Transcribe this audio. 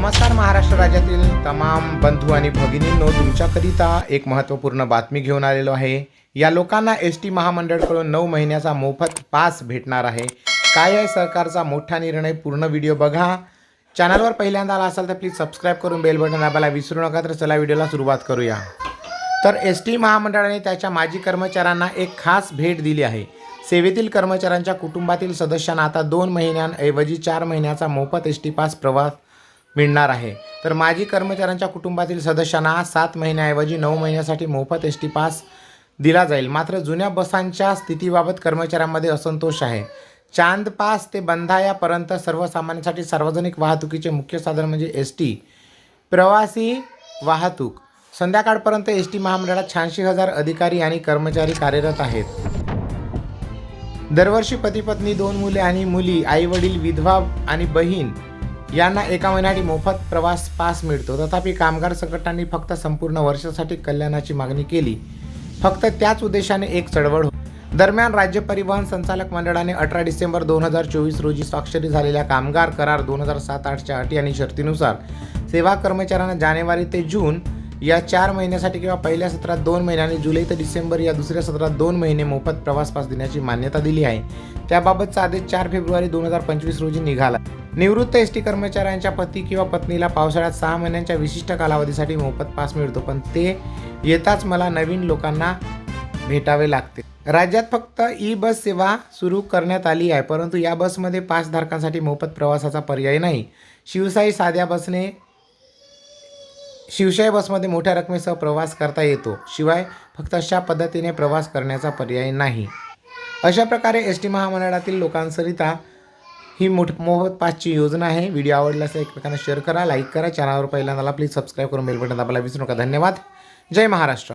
नमस्कार महाराष्ट्र राज्यातील तमाम बंधू आणि भगिनींनो तुमच्याकरिता एक महत्त्वपूर्ण बातमी घेऊन आलेलो आहे. या लोकांना एस टी महामंडळकडून नऊ महिन्याचा मोफत पास भेटणार आहे. काय आहे सरकारचा मोठा निर्णय? पूर्ण व्हिडिओ बघा. चॅनलवर पहिल्यांदा आला असाल तर प्लीज सबस्क्राईब करून बेल बटन दाबायला विसरू नका तर चला व्हिडिओला सुरुवात करूया. तर एस टी महामंडळाने त्याच्या माजी कर्मचाऱ्यांना एक खास भेट दिली आहे. सेवेतील कर्मचाऱ्यांच्या कुटुंबातील सदस्यांना आता दोन महिन्यांऐवजी चार महिन्याचा मोफत एस टी पास प्रवास मिळणार आहे. तर माजी कर्मचाऱ्यांच्या कुटुंबातील सदस्यांना सात महिन्याऐवजी नऊ महिन्यासाठी मोफत एस टी पास दिला जाईल. मात्र जुन्या बसांच्या स्थितीबाबत कर्मचाऱ्यांमध्ये असंतोष आहे. चांदपास ते बंधायापर्यंत सर्वसामान्यांसाठी सार्वजनिक वाहतुकीचे मुख्य साधन म्हणजे एस टी. प्रवासी वाहतूक. संध्याकाळपर्यंत एस टी महामंडळात शहाऐंशी हजार अधिकारी आणि कर्मचारी कार्यरत आहेत. दरवर्षी पतीपत्नी दोन मुले आणि मुली आई वडील विधवा आणि बहीण यांना एका महिन्यासाठी मोफत प्रवास पास मिळतो. तथापि कामगार संघटनांनी फक्त संपूर्ण वर्षासाठी कल्याणाची मागणी केली. फक्त त्याच उद्देशाने एक चळवळ हो- दरम्यान राज्य परिवहन संचालक मंडळाने अठरा डिसेंबर दोन हजार चोवीस रोजी स्वाक्षरी झालेल्या कामगार करार दोन हजार सात आठच्या अटी आणि शर्तीनुसार सेवा कर्मचाऱ्यांना जानेवारी ते जून या चार महिन्यासाठी किंवा पहिल्या सत्रात दोन महिन्याने जुलै ते डिसेंबर या दुसऱ्या सत्रात दोन महिने मोफत प्रवास पास देण्याची मान्यता दिली आहे. त्याबाबतचा आदेश चार फेब्रुवारी दोन हजार पंचवीस रोजी निघाला. निवृत्त एस टी कर्मचाऱ्यांच्या पती किंवा पत्नीला पावसाळ्यात सहा महिन्यांच्या विशिष्ट कालावधीसाठी मोफत पास मिळतो पण ते येताच मला नवीन लोकांना भेटावे लागते. राज्यात फक्त ई बस सेवा सुरू करण्यात आली आहे परंतु या बसमध्ये पासधारकांसाठी मोफत प्रवासाचा पर्याय नाही. शिवशाही साध्या बसने शिवशाही बसमध्ये मोठ्या रकमेसह प्रवास करता येतो शिवाय फक्त अशा पद्धतीने प्रवास करण्याचा पर्याय नाही. अशा प्रकारे एस टी महामंडळातील लोकांसरिता ही मोठ मोफत पाचची योजना आहे. व्हिडिओ आवडला असेल एकमेकांना शेअर करा लाईक करा. चॅनलवर पहिल्यांदा प्लीज सबस्क्राईब करून बेल बटन दाबायला विसरू नका. धन्यवाद. जय महाराष्ट्र.